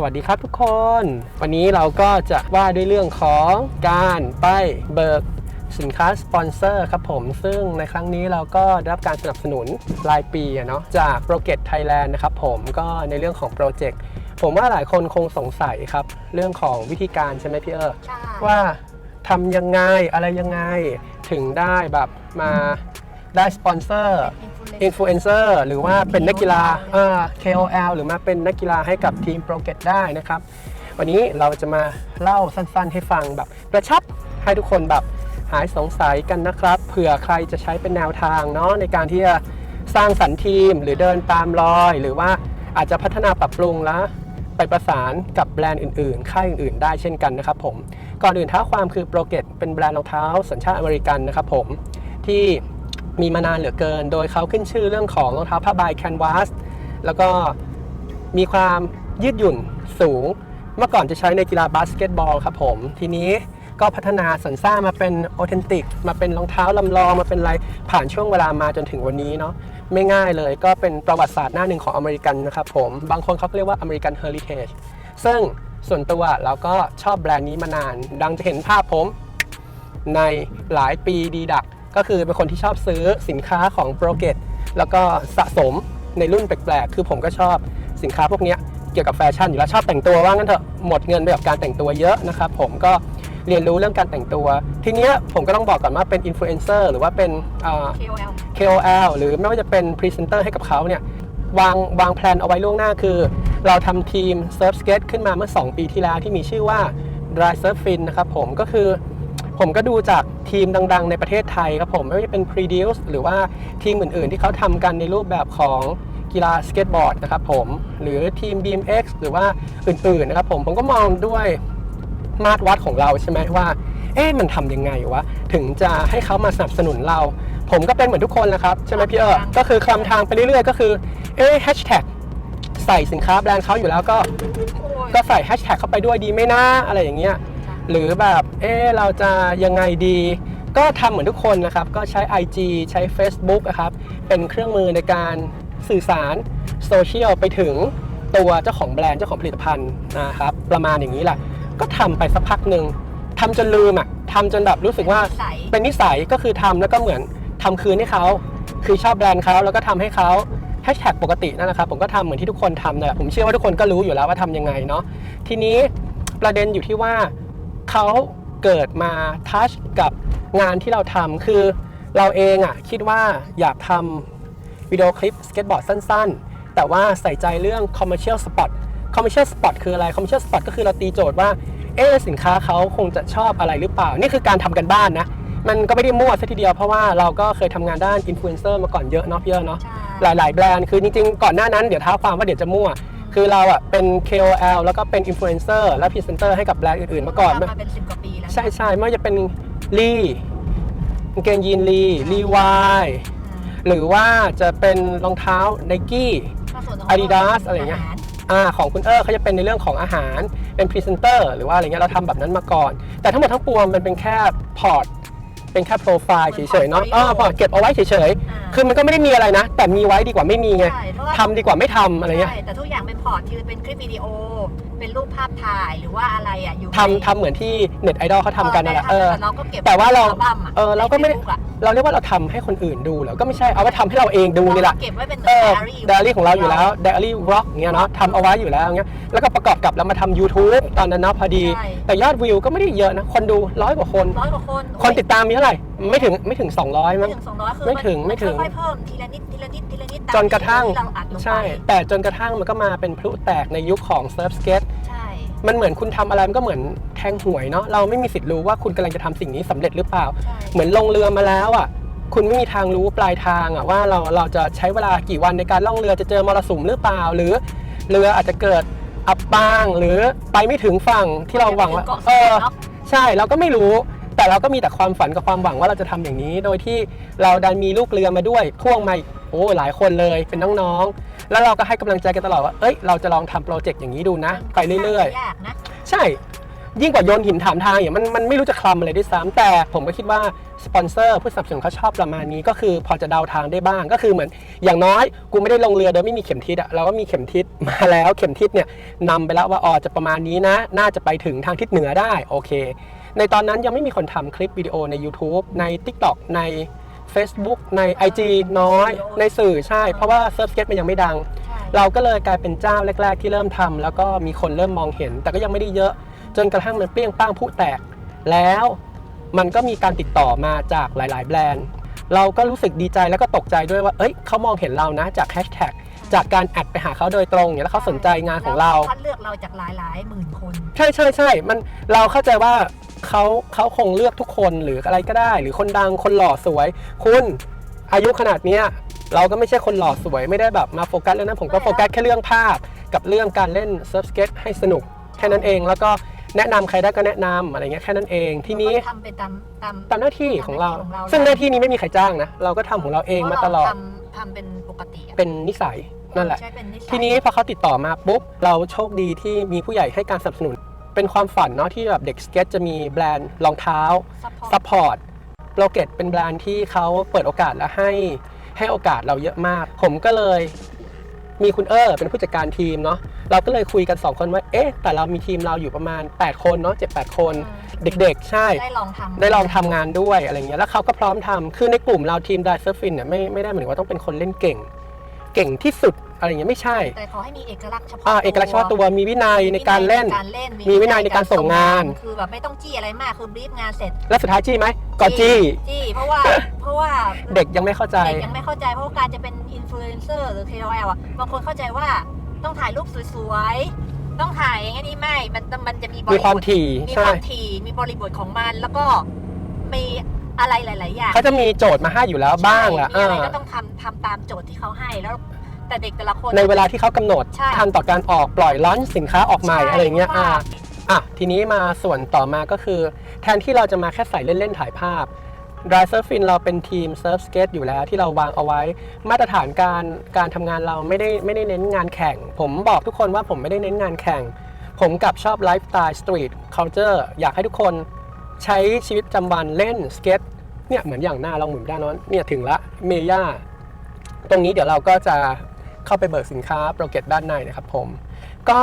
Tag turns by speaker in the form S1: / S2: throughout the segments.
S1: ปุงสวัสดีครับทุกคน วันนี้เราก็จะว่าด้วยเรื่องของการไปเบิกสินค้าสปอนเซอร์ครับผม ซึ่งในครั้งนี้เราก็ได้รับการสนับสนุนรายปีอะเนาะจาก p r o g e t Thailand นะครับผมก็ในเรื่องของโปรเจกต์ผมว่าหลายคนคงสงสัยครับ เรื่องของวิธีการใช่ไหมพี่เออ
S2: ใช่
S1: ว่าทำยังไงอะไรยังไงถึงได้แบบมาได้สปอนเซอร์ อินฟลูเอนเซอร์หรือว่าเป็นนักกีฬา KOL หรือมาเป็นนักกีฬาให้กับทีมโปรเกตได้นะครับ วันนี้เราจะมาเล่าสั้นๆ ให้ฟังแบบกระชับให้ทุกคนแบบหายสงสัยกันนะครับ เผื่อใครจะใช้เป็นแนวทางเนาะในการที่จะสร้างสรรค์ทีมหรือเดินตามรอย หรือว่าอาจจะพัฒนาปรับปรุงแล้วไปประสานกับแบรนด์อื่นๆ ค่ายอื่นๆ ได้เช่นกันนะครับผม ก่อนอื่นท้าความคือโปรเกตเป็นแบรนด์รองเท้าสัญชาติอเมริกันนะครับผมที่ มีมานานเหลือเกิน โดยเขาขึ้นชื่อเรื่องของรองเท้าผ้าใบแคนวาสแล้วก็มีความยืดหยุ่นสูง เมื่อก่อนจะใช้ในกีฬาบาสเกตบอลครับผม ทีนี้ก็พัฒนาสรรสร้างมาเป็นออเทนติก มาเป็นรองเท้าลำลองมาเป็นอะไรผ่านช่วงเวลามาจนถึงวันนี้เนาะไม่ง่ายเลยก็เป็นประวัติศาสตร์หน้าหนึ่งของอเมริกันนะครับผม บางคนเขาเรียกว่าอเมริกันเฮอริเทจซึ่งส่วนตัวเราก็ชอบแบรนด์นี้มานาน ดังจะเห็นภาพผมในหลายปีดีดัก ก็คือเป็นคนที่ชอบซื้อสินค้าของโปรเกตแล้วก็สะสมในรุ่นแปลกๆ คือผมก็ชอบสินค้าพวกนี้เกี่ยวกับแฟชั่นอยู่แล้วชอบแต่งตัวว่างั้นเถอะหมดเงินไปกับการแต่งตัวเยอะนะครับผมก็เรียนรู้เรื่องการแต่งตัว ทีเนี้ยผมก็ต้องบอกก่อนว่าเป็นอินฟลูเอนเซอร์หรือว่าเป็น
S2: KOL
S1: KOL หรือไม่ว่าจะเป็นพรีเซนเตอร์ให้กับเขาเนี่ยวางวางแผนเอาไว้ล่วงหน้าคือ เราทำทีม Surf Skate ขึ้นมาเมื่อ 2 ปีที่แล้วที่มีชื่อว่า Dry Surf Fin นะครับผมก็คือผมก็ดูจาก ทีมดัง ๆ ในประเทศไทยครับผมไม่ว่าจะเป็น Produce หรือว่าทีมอื่น ๆ ที่เขาทำกันในรูปแบบของกีฬาสเก็ตบอร์ดนะครับผมหรือทีม BMX หรือว่าอื่น ๆ นะครับผมผมก็มองด้วยมาตรวัดของเราใช่ไหมว่า เอ๊ะมันทำยังไงวะ ถึงจะให้เขามาสนับสนุนเรา ผมก็เป็นเหมือนทุกคนแหละครับ ใช่ไหมพี่เออก็คือคลำทางไปเรื่อยๆ ก็คือ เอ๊ะแฮชแท็กใส่สินค้าแบรนด์เขาอยู่แล้วก็
S2: โอ้ย
S1: ก็ใส่แฮชแท็กเข้าไปด้วยดีไหมนะอะไรอย่างเงี้ย หรือแบบเอ๊ะเราจะยังไงดี ก็ทำเหมือนทุกคนนะครับ ก็ใช้ IG ใช้ Facebook นะครับ เป็นเครื่องมือในการสื่อสารโซเชียลไปถึงตัวเจ้าของแบรนด์เจ้าของผลิตภัณฑ์นะครับ ประมาณอย่างนี้แหละ ก็ทำไปสักพักหนึ่งทำจนลืมอะทำจนแบบรู้สึกว่า
S2: ใส
S1: เป็นนิสัยก็คือทำแล้วก็เหมือนทำคืนให้เขา คือชอบแบรนด์เขาแล้วก็ทำให้เขาแฮชแท็กปกตินั่นแหละครับผมก็ทำเหมือนที่ทุกคนทำนั่นแหละผมเชื่อว่าทุกคนก็รู้อยู่แล้วว่าทำยังไงเนาะทีนี้ประเด็นอยู่ที่ว่า เขาเกิดมาทัชกับงานที่เราทำคือเราเองอะคิดว่าอยากทำวิดีโอคลิปสเก็ตบอร์ดสั้นๆ แต่ว่าใส่ใจเรื่อง commercial spot commercial spot คืออะไร commercial spot ก็คือเราตีโจทย์ว่าเอ๊ะสินค้าเขาคงจะชอบอะไรหรือเปล่า นี่คือการทำกันบ้านนะ มันก็ไม่ได้มั่วซะทีเดียวเพราะว่าเราก็เคยทำงานด้านอินฟลูเอนเซอร์มาก่อนเยอะเนาะพี่เยอะเนาะ
S2: ใช่
S1: หลายๆแบรนด์คือจริงๆก่อนหน้านั้นเดี๋ยวท้าความว่าเดี๋ยวจะมั่ว คือเราอะเป็น KOL แล้วก็เป็นอินฟลูเอนเซอร์และพรีเซนเตอร์ให้กับแบรนด์อื่นๆ มาก่อน
S2: ทำมาเป็นสิบกว่าปีแล้ว
S1: ใช่ใช่ไม่ว่าจะเป็นลีกางเกงยีนลีลีวาย
S2: อืม
S1: หรือว่าจะเป็นรองเท้าไนกี้
S2: ถ้ส่วนของ
S1: Adidas อะไรเงี้ยา
S2: หา
S1: อ่าของคุณเออเขาจะเป็นในเรื่องของอาหารเป็นพรีเซนเตอร์หรือว่าอะไรเงี้ยเราทำแบบนั้นมาก่อน แต่ทั้งหมดทั้งปวงมันเป็นแค่พอร์ต เป็นแค่โปรไฟล์เฉยๆเนาะเออพอร์ตเก็บเอาไว้เฉย
S2: อ่า
S1: ๆคือมันก็ไม่ได้มีอะไรนะ แต่มีไว้ดีกว่าไม่มีไง
S2: ใช่เพราะว่า
S1: ทำดีกว่าไม่ทำอะไรเงี้ย
S2: ใช่แต่ทุกอย่างเป็นพอร์ตคือเป็นคลิปวิดีโอ เป็นรูปภาพถ่ายหรือว่าอะไรอะอยู่ใน
S1: ทำทำเหมือนที่เน็ตไอดอลเขาทำกันนั่นแหละเออ
S2: เราก็เก็บ
S1: แต่ว่าเรา
S2: อัลบั้มอะ
S1: เออเราก็ไม่ได้
S2: ใน Facebook อะ
S1: เราเรียกว่าเราทำให้คนอื่นดูเหรอก็ไม่ใช่เอาไว้ทำให้เราเองดูนี่แหละ
S2: เราเก็บไว้เป็น
S1: เออ
S2: diary
S1: ไดอารี่ของเราอยู่แล้วไดอารี่วล็อกเงี้ยเนาะทำเอาไว้อยู่แล้วเงี้ยแล้วก็ประกอบกับเรามาทำ YouTube ตอนนั้นเนาะพอดี
S2: ใช่
S1: แต่ยอดวิวก็ไม่ได้เยอะนะ คนดูร้อยกว่าคน
S2: ร้อยกว่าคน
S1: คนติดตามมีเท่าไหร่ไม่ถึงไม่ถึง 200
S2: ไม่
S1: มั้ง
S2: ถึงสองร้อยคือ
S1: ไม่ถึงไม่ถึง
S2: ค่อยๆเพิ่มทีละนิดทีละนิดทีละนิดตาม
S1: จนกระทั่ง
S2: ที่เราอัดลงไป
S1: ใช่ แต่จนกระทั่งมันก็มาเป็นพลุแตกในยุคของ Surf Skate
S2: ใช่
S1: มันเหมือนคุณทำอะไรมันก็เหมือนแทงหวยเนาะเราไม่มีสิทธิ์รู้ว่าคุณกำลังจะทำสิ่งนี้สำเร็จหรือเปล่า
S2: ใช่
S1: เหมือนลงเรือมาแล้วอะ คุณไม่มีทางรู้ปลายทางอะว่าเราเราจะใช้เวลากี่วันในการล่องเรือจะเจอมรสุมหรือเปล่า หรือเรืออาจจะเกิดอับปางหรือไปไม่ถึงฝั่งที่เราหวังว่า
S2: เกาะ
S1: เอ
S2: เอ
S1: อ
S2: เนาะ
S1: ใช่เราก็ไม่รู้ แต่เราก็มีแต่ความฝันกับความหวังว่าเราจะทำอย่างนี้ โดยที่เราดันมีลูกเรือมาด้วยพ่วงมาอีกโอ้หลายคนเลยเป็นน้องๆ แล้วเราก็ให้กำลังใจกันตลอดว่าเอ้ยเราจะลองทำโปรเจกต์อย่างนี้ดูนะ ไปเรื่อยๆ
S2: ยากนะ
S1: ใช่ยิ่งกว่าโยนหินถามทางอย่างมันมันไม่รู้จะคลำอะไรด้วยซ้ำแต่ผมก็คิดว่าสปอนเซอร์ผู้สนับสนุนเขาชอบประมาณนี้ก็คือพอจะเดาทางได้บ้างก็คือเหมือน อย่างน้อยกูไม่ได้ลงเรือโดยไม่มีเข็มทิศอะเราก็มีเข็มทิศมาแล้วเข็มทิศเนี่ยนำไปแล้วว่าอ๋อจะประมาณนี้นะ น่าจะไปถึงทางทิศเหนือได้โอเค ในตอนนั้นยังไม่มีคนทำคลิปวิดีโอใน YouTube ใน TikTok ใน Facebook ใน IG น้อยในสื่อใช่ เพราะว่า Surf Skate มันยังไม่ดัง
S2: ใช่
S1: เราก็เลยกลายเป็นเจ้าแรก ๆ ที่เริ่มทำแล้วก็มีคนเริ่มมองเห็น แต่ก็ยังไม่ได้เยอะ จนกระทั่งมันเปรี้ยงป้างผู้แตก แล้วมันก็มีการติดต่อมาจากหลาย ๆ แบรนด์ เราก็รู้สึกดีใจแล้วก็ตกใจด้วยว่า เอ้ยเขามองเห็นเรานะจากแฮชแท็ก จากการแอดไปหาเขาโดยตรงเนี่ยแล้วเขาสนใจงานของเรา
S2: คัดเลือกเราจากหลายหลายๆหมื่นคน
S1: ใช่ใช่ใช่มันเราเข้าใจว่าเขาเขาคงเลือกทุกคนหรืออะไรก็ได้ หรือคนดังคนหล่อสวย คุณอายุขนาดเนี้ยเราก็ไม่ใช่คนหล่อสวยไม่ได้แบบมาโฟกัสเรื่องนั้นผมก็
S2: ไม่
S1: โฟกัสแค่เรื่องภาพ กับเรื่องการเล่นเซิร์ฟสเก็ตให้สนุกแค่นั้นเองแล้วก็แนะนำใครได้ก็แนะนำอะไรเงี้ยแค่นั้นเองทีนี้
S2: เราก็ทำไปตามตาม
S1: ตามหน้าที่ของเรา
S2: ตามหน้าที่ของเรา
S1: ซึ่งหน้าที่นี้ไม่มีใครจ้างนะ เราก็ทำของเราเองมาตลอด
S2: เพระเรทำทำเป็นปกติอะ
S1: เป็นนิสัย นั่นแหละ
S2: ใช่เป็นนิสัย
S1: ทีนี้พอเขาติดต่อมาปุ๊บ เราโชคดีที่มีผู้ใหญ่ให้การสนับสนุน เป็นความฝันเนาะที่แบบเด็กสเก็ตจะมีแบรนด์รองเท้า
S2: ซัพพอร์ต
S1: ซัพพอร์ตโปรเกตเป็นแบรนด์ที่เขาเปิดโอกาสและให้ให้โอกาสเราเยอะมาก ผมก็เลยมีคุณเออเป็นผู้จัดการทีมเนาะเราก็เลยคุยกัน 2 คนว่าเอ๊ะ แต่เรามีทีมเราอยู่ประมาณ 8 คนเนาะ7-8 คน เด็กๆ ใช่
S2: ได้ลองทำ
S1: ได้ลองทำงานด้วยอะไรเงี้ยแล้วเขาก็พร้อมทำคือในกลุ่มเราทีมไดเซอร์ฟินเนี่ยไม่ไม่ได้หมายถึงว่าต้องเป็นคนเล่นเก่ง เก่งที่สุดอะไรเงี้ยไม่ใช่
S2: แต่ขอให้มีเอกลักษณ์เฉพาะ
S1: อ่าเอกลักษณ์เฉพาะตัวมีวินัยในการเล่น
S2: มีวิยในการเล่น
S1: มีวินัยในการส่งงาน
S2: คือแบบไม่ต้องจี้อะไรมากคือบรีฟงานเสร็จ
S1: แล้วสุดท้ายจี้ไหมก็จี้
S2: จี้เพราะว่าเพราะว่า
S1: เด็กยังไม่เข้าใจ
S2: เด็กยังไม่เข้าใจเพราะว่าการจะเป็นอินฟลูเอนเซอร์หรือ KOL อะบางคนเข้าใจว่าต้องถ่ายรูปสวยๆต้องถ่ายอย่างนี้ไม่มันมันจะมีบ
S1: มี
S2: ริ
S1: ความ
S2: บท
S1: ถี่
S2: มีค
S1: ใช่
S2: วามถี่มีบริบทของมันแล้วก็มี อะไรหลาย ๆ อย่าง
S1: เขาจะมีโจทย์มาให้อยู่แล้วบ้างล่ะ
S2: ใช่มีอะไร
S1: อ่า
S2: ก็ต้องทำทำตามโจทย์ที่เขาให้แล้ว แต่เด็กแต่ละคน
S1: ในเวลาที่เขากำหนด
S2: ใช่
S1: ทันต่อการออกปล่อยลอนสินค้าออกใหม่
S2: ใช่
S1: อะไรเงี้ย
S2: เพราะ
S1: อ่า
S2: ว่า
S1: อะทีนี้มาส่วนต่อมาก็คือ แทนที่เราจะมาแค่ใส่เล่น ๆ ถ่ายภาพ d r y Surfing เราเป็นทีม Surf Skate อยู่แล้วที่เราวางเอาไว้ มาตรฐานการการทำงานเราไม่ได้ไม่ได้เน้นงานแข่ง ผมบอกทุกคนว่าผมไม่ได้เน้นงานแข่ง ผมกลับชอบไลฟ์สไตล์สตรีทเคาน์เตอร์อยากให้ทุกคนใช้ชีวิตประจำวันเล่นสเก็ต เนี่ยเหมือนอย่างหน้าเราหมุนด้านโนั้นเนี่ยถึงละเมย่าตรงนี้เดี๋ยวเราก็จะเข้าไปเบิกสินค้าโปรเกตด้านในนะครับผม ก็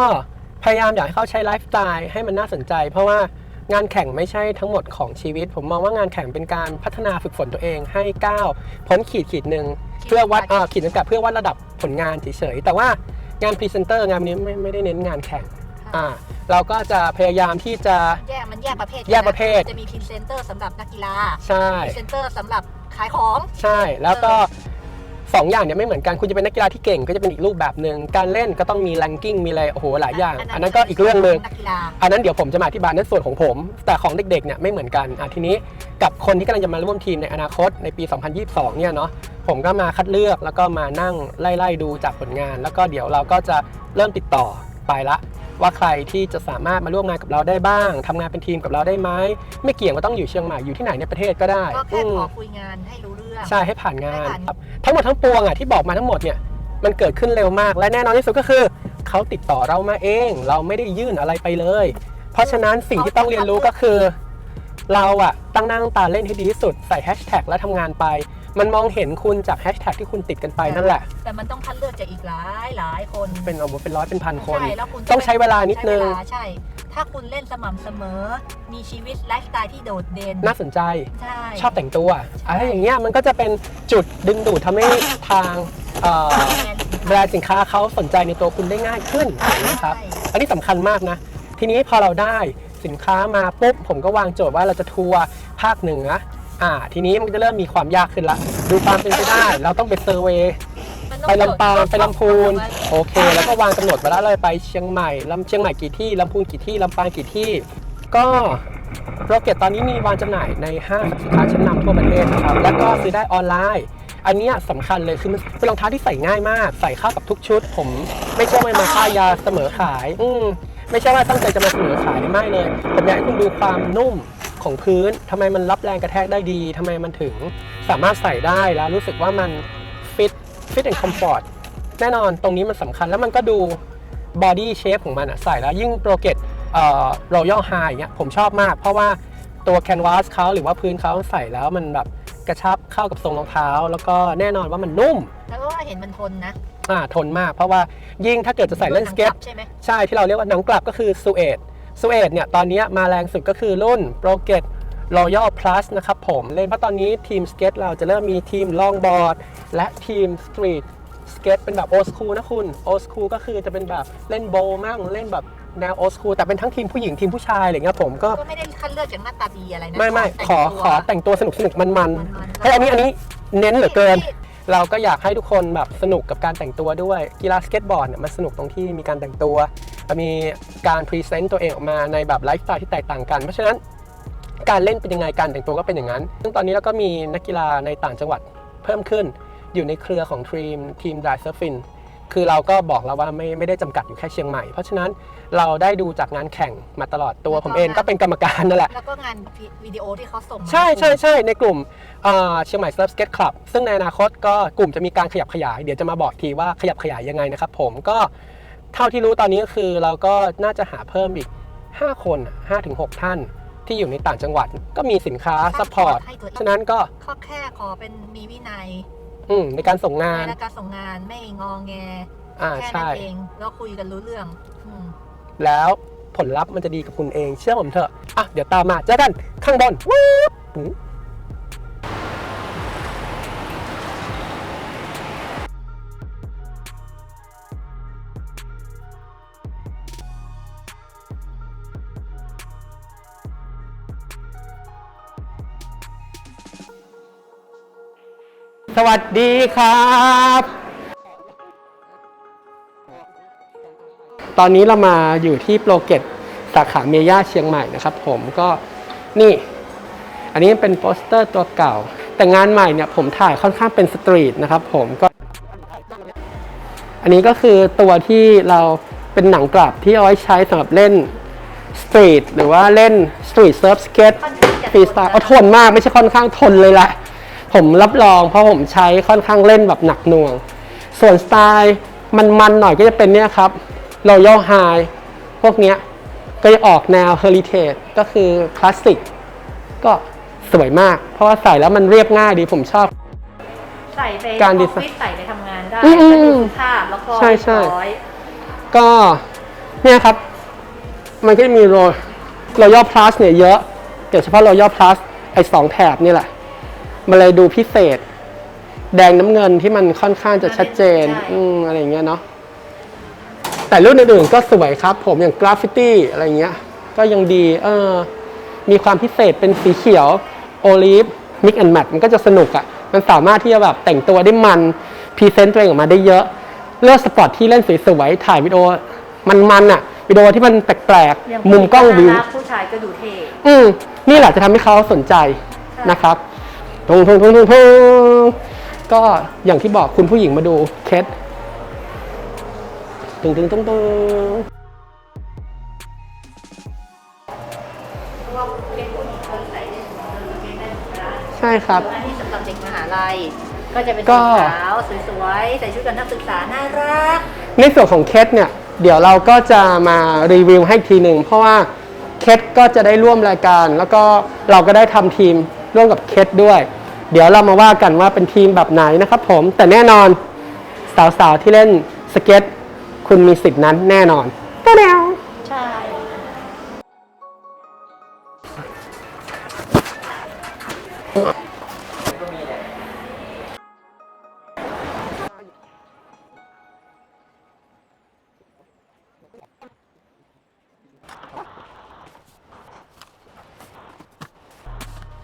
S1: พยายามอยากให้เขาใช้ไลฟ์สไตล์ให้มันน่าสนใจ เพราะว่างานแข่งไม่ใช่ทั้งหมดของชีวิต ผมมองว่างานแข่งเป็นการพัฒนาฝึกฝนตัวเองให้ก้าวพ้นขีดขีดหนึ่งเพื่อวัดอ่าขีดจำกัดเพื่อวัดระดับผลงานเฉยๆแต่ว่างานพรีเซนเตอร์งานนี้ไม่ไม่ได้เน้นงานแข่งอ่า เราก็จะพยายามที่จะ
S2: แยกมันแยกประเภท
S1: แยกประเภท
S2: จะมีพรีเซนเตอร์สำหรับนักกีฬา
S1: ใช่
S2: พรีเซนเตอร์สำหรับขายของ
S1: ใช่แล้วก็สองอย่างเนี่ยไม่เหมือนกันคุณจะเป็นนักกีฬาที่เก่งก็จะเป็นอีกรูปแบบหนึ่งการเล่นก็ต้องมีแรงกิ้งมีอะไรโอ้โหหลายอย่าง อันนั้นก็อีกเรื่องหนึ่ง
S2: นักกีฬา
S1: อันนั้นเดี๋ยวผมจะมาอธิบายในส่วนของผม แต่ของเด็กๆเนี่ยไม่เหมือนกันอะทีนี้กับคนที่กำลังจะมาร่วมทีมในอนาคตในปี 2022 เนี่ยเนาะผมก็มาคัดเลือกแล้วก็มานั่งไล่ๆดูจากผลงาน แล้วก็เดี๋ยวเราก็จะเริ่มติดต่อไปละ ว่าใครที่จะสามารถมาร่วมงานกับเราได้บ้างทำงานเป็นทีมกับเราได้ไหมไม่เกี่ยงว่าต้องอยู่เชียงใหม่อยู่ที่ไหนในประเทศก็ได้
S2: ก็แค่
S1: อืม
S2: ขอคุยงานให้รู้เรื่อง
S1: ใช่ให้ผ่านงาน
S2: ให้ผ่าน
S1: ครับทั้งหมดทั้งปวงอะที่บอกมาทั้งหมดเนี่ยมันเกิดขึ้นเร็วมาก และแน่นอนที่สุดก็คือเขาติดต่อเรามาเอง เราไม่ได้ยื่นอะไรไปเลย เพราะฉะนั้นสิ่งที่ต้องเรียนรู้ก็คือ เราอะตั้งหน้าตั้งตาเล่นให้ดีที่สุดใส่แฮชแท็กและทำงานไป มันมองเห็นคุณจากแฮชแท็กที่คุณติดกันไปนั่นแหละ
S2: แต่มันต้องคัดเลือกจากอีกหลายหลายคน
S1: เป็นเอาเป็นร้อยเป็นพันคน
S2: ใช่แล้วคุณ
S1: ต้องใช้เวลานิดนึง
S2: ใช้เวลาใช่ถ้าคุณเล่นสม่ำเสมอ มีชีวิตไลฟ์สไตล์ที่โดดเด่น
S1: น่าสนใจ
S2: ใช่
S1: ชอบแต่งตัวอะไรอย่างเงี้ย มันก็จะเป็นจุดดึงดูดทำให้ทางเอ่อแบรนด์สินค้าเขาสนใจในตัวคุณได้ง่ายขึ้นนะครับ อันนี้สำคัญมากนะ ทีนี้พอเราได้สินค้ามาปุ๊บ ผมก็วางโจทย์ว่าเราจะทัวร์ภาคเหนือ อ่า ทีนี้มันก็จะเริ่มมีความยากขึ้นละ ดูความเป็นไปได้ เราต้องไปเซอร์เวย์
S2: มันต้อ
S1: ไปลำปาง
S2: จด
S1: ไปลำพูน
S2: จด
S1: โอเค แล้วก็วางกำหนดไว้แล้วเราไปเชียงใหม่ลำเชียงใหม่กี่ที่ลำพูนกี่ที่ลำปางกี่ที่ ก็โรเกตตอนนี้มีวางจำหน่ายในห้างสรรพสินค้าชั้นนำทั่วประเทศนะครับ แล้วก็ซื้อได้ออนไลน์ อันเนี้ยสำคัญเลยคือมันเป็นรองเท้าที่ใส่ง่ายมาก ใส่เข้ากับทุกชุด ผมไม่ใช่ว่ามาค่ายยาเสมอขาย อืมไม่ใช่ว่าตั้งใจจะมาเสมอขายไม่เลยผมอยากให้คุณดูความนุ่ม ของพื้นทำไมมันรับแรงกระแทกได้ดีทำไมมันถึงสามารถใส่ได้แล้วรู้สึกว่ามันฟิตฟิตแอนด์คอมฟอร์ตแน่นอนตรงนี้มันสำคัญแล้วมันก็ดูบอดี้เชฟของมันอะใส่แล้วยิ่งโปรเกตเอ่อ Royal High อย่างเงี้ยผมชอบมาก เพราะว่าตัวแคนวาสเขาหรือว่าพื้นเขาใส่แล้วมันแบบกระชับเข้ากับทรงรองเท้า แล้วก็แน่นอนว่ามันนุ่ม
S2: แล้วก็เห็นมันทนนะ
S1: อ่าทนมาก เพราะว่ายิ่งถ้าเกิดจะใส่เล่นสเก็ต
S2: ใช่ไหม
S1: ใช่ที่เราเรียกว่าหนังกลับก็คือซูเอต ซูเอตเนี่ยตอนนี้มาแรงสุดก็คือรุ่น p r o g e t Royal Plus นะครับผมเล่นเพราะตอนนี้ทีมสเก็ตเราจะเริ่มมีทีมลองบอร์ดและทีมสตรีทสเก็ตเป็นแบบโอ s คู o นะคุณโอ s คู o ก็คือจะเป็นแบบเล่นโบว์มั่งเล่นแบบแนวโอ s คู o แต่เป็นทั้งทีมผู้หญิงทีมผู้ชายอะไรเงี้ยผมก็
S2: ก็ไม่ได้คัดเลือกจากหน้าตาดีอะไรนะ
S1: ไม่ไม่
S2: แต่ง
S1: ขอ
S2: ตัว
S1: ขอแต่งตัวสนุกสนุกมันมัน
S2: มันๆ
S1: เฮ้ยอันนี้อันนี้เน้นเหลือเกิน เราก็อยากให้ทุกคนแบบสนุกกับการแต่งตัวด้วย กีฬาสเก็ตบอร์ดเนี่ยมันสนุกตรงที่มีการแต่งตัว มีการพรีเซนต์ตัวเองออกมาในแบบไลฟ์สไตล์ที่แตกต่างกัน เพราะฉะนั้นการเล่นเป็นยังไงการแต่งตัวก็เป็นอย่างนั้น ซึ่งตอนนี้เราก็มีนักกีฬาในต่างจังหวัดเพิ่มขึ้น อยู่ในเครือของทีมทีมดายเซอร์ฟิน คือเราก็บอกแล้วว่าไม่ไม่ได้จำกัดอยู่แค่เชียงใหม่ เพราะฉะนั้นเราได้ดูจากงานแข่งมาตลอดตัวผมเองก็เป็นกรรมการนั่นแหละ
S2: แล้วก็งานวิดีโอที่เขาส่งมา
S1: ใช่ใช่ใช่ในกลุ่มอ่าเชียงใหม่เซิร์ฟสเก็ตคลับซึ่งในอนาคตก็กลุ่มจะมีการขยับขยาย เดี๋ยวจะมาบอกทีว่าขยับขยายยังไงนะครับผมก็เท่าที่รู้ตอนนี้ก็คือเราก็น่าจะหาเพิ่มอีก 5 คน5ถึง6ท่านที่อยู่ในต่างจังหวัด ก็มีสินค้าซัพพอร์ต
S2: ให้ตัวเอง
S1: ฉะนั้นก็
S2: ข้อแค่ขอเป็นมีวินัย
S1: อืมในการส่งงาน
S2: ในการส่งงานไม่งอแง
S1: อ่า
S2: แค่
S1: ใช่
S2: นั้นเองแล้วคุยกันรู้เรื่องอืม
S1: แล้วผลลัพธ์มันจะดีกับคุณเองเชื่อผมเถอะอะเดี๋ยวตามมาเจอกันข้างบนวูบ สวัสดีครับ ตอนนี้เรามาอยู่ที่โปรเกตสาขาเมย่าเชียงใหม่นะครับผมก็นี่ อันนี้เป็นโปสเตอร์ตัวเก่า แต่งานใหม่เนี่ยผมถ่ายค่อนข้างเป็นสตรีทนะครับผมก็ อันนี้ก็คือตัวที่เราเป็นหนังกลับที่เอาไว้ใช้สำหรับเล่นสตรีทหรือว่าเล่นสตรีทเซิร์ฟสเก็ตฟรีสไตล์เอาทนมากไม่ใช่ค่อนข้างทนเลยแหละ ผมรับรองเพราะผมใช้ค่อนข้างเล่นแบบหนักหน่วง ส่วนสไตล์มันๆหน่อยก็จะเป็นเนี่ยครับ Royal High พวกเนี้ยก็จะออกแนว Heritage ก็คือคลาสสิกก็สวยมาก เพราะว่าใส่แล้วมันเรียบง่ายดีผมชอบ
S2: ใส่ไป
S1: การดี
S2: อ
S1: ไซ
S2: อ
S1: น์
S2: ฟฟิศใส่ไปทำงานได้
S1: อืม
S2: ก็ดูสุภาพแล้วก็
S1: ใช่ใช่
S2: เรียบร้อย
S1: ก็เนี่ยครับ มันก็จะมี Ro- Royal Plus เนี่ยเยอะโดยเฉพาะ Royal Plus ไอ้สองแถบนี่แหละ มันเลยดูพิเศษ แดงน้ำเงินที่มันค่อนข้างจะชัดเจน
S2: ใช่
S1: อืมอะไรอย่างเงี้ยเนาะแต่รุ่นอื่นๆก็สวยครับ ผมอย่างกราฟฟิตี้อะไรเงี้ย ก็ยังดี เออ มีความพิเศษเป็นสีเขียวโอลิฟมิกแอนด์แมทมันก็จะสนุกอะ่ะ มันสามารถที่จะแบบแต่งตัวได้มันพรีเซนต์ตัวเองออกมาได้เยอะ เลือกสปอตที่เล่นสวยๆถ่ายวิดีโอมันๆอะวิดีโอที่มันแปลก
S2: อย่าง
S1: ๆมุมกล้องวิว
S2: น่ารัผู้ชายก็ดูเท่
S1: อืมนี่แหละจะทำให้เขาสนใจนะครับ ทงทงทงทงทงก็อย่างที่บอกคุณผู้หญิงมาดูเคสตึงตึงตึงตึง
S2: เพราะว่าเป็นผู้หญิงคนใส่ได้หมดเลยไม่ได้หมดนะ
S1: ใช่ครับ
S2: อันนี้สำหรับเด็กมหาลัยก็จะเป็น
S1: ก็
S2: สีขาวสวยๆใส่ชุดกันนักศึกษาน่ารัก
S1: ในส่วนของเคสเนี่ยเดี๋ยวเราก็จะมารีวิวให้อีกทีหนึ่งเพราะว่าเคสก็จะได้ร่วมรายการ แล้วก็เราก็ได้ทำทีมร่วมกับเคสด้วย เดี๋ยวเรามาว่ากันว่าเป็นทีมแบบไหนนะครับผม แต่แน่นอนสาวๆที่เล่นสเก็ต คุณมีสิทธินั้นแน่นอนตะแนว
S2: ใช่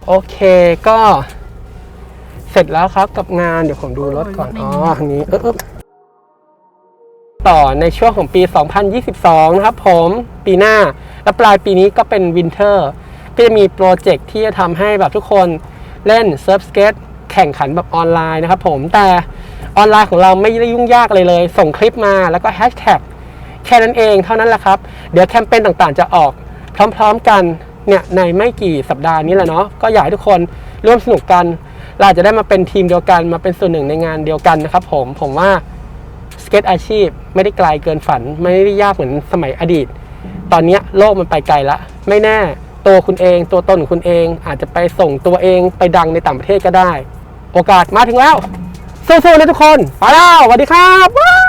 S1: โอเคก็ เสร็จแล้วครับกับงานเดี๋ยวผมดูรถก่อน อ๋อทางนี้เออเออต่อในช่วงของปี 2022 นะครับผมปีหน้า และปลายปีนี้ก็เป็นวินเทอร์ก็จะมีโปรเจกต์ที่จะทำให้แบบทุกคนเล่นเซิร์ฟสเก็ตแข่งขันแบบออนไลน์นะครับผมแต่ออนไลน์ของเราไม่ได้ยุ่งยากเลยเลย ส่งคลิปมาแล้วก็แฮชแท็กแค่นั้นเองเท่านั้นแหละครับ เดี๋ยวแคมเปญต่างๆ จะออกพร้อมๆกันเนี่ยในไม่กี่สัปดาห์นี้แหละเนาะก็อยากให้ทุกคนร่วมสนุกกัน เราจะได้มาเป็นทีมเดียวกันมาเป็นส่วนหนึ่งในงานเดียวกันนะครับผมผมว่าสเก็ตอาชีพไม่ได้ไกลเกินฝัน ไม่ได้ยากเหมือนสมัยอดีต ตอนนี้โลกมันไปไกลละ ไม่แน่ตัวคุณเอง ตัวตนของคุณเอง อาจจะไปส่งตัวเองไปดังในต่างประเทศก็ได้ โอกาสมาถึงแล้ว สู้ๆนะทุกคน ไปแล้วสวัสดีครับ้า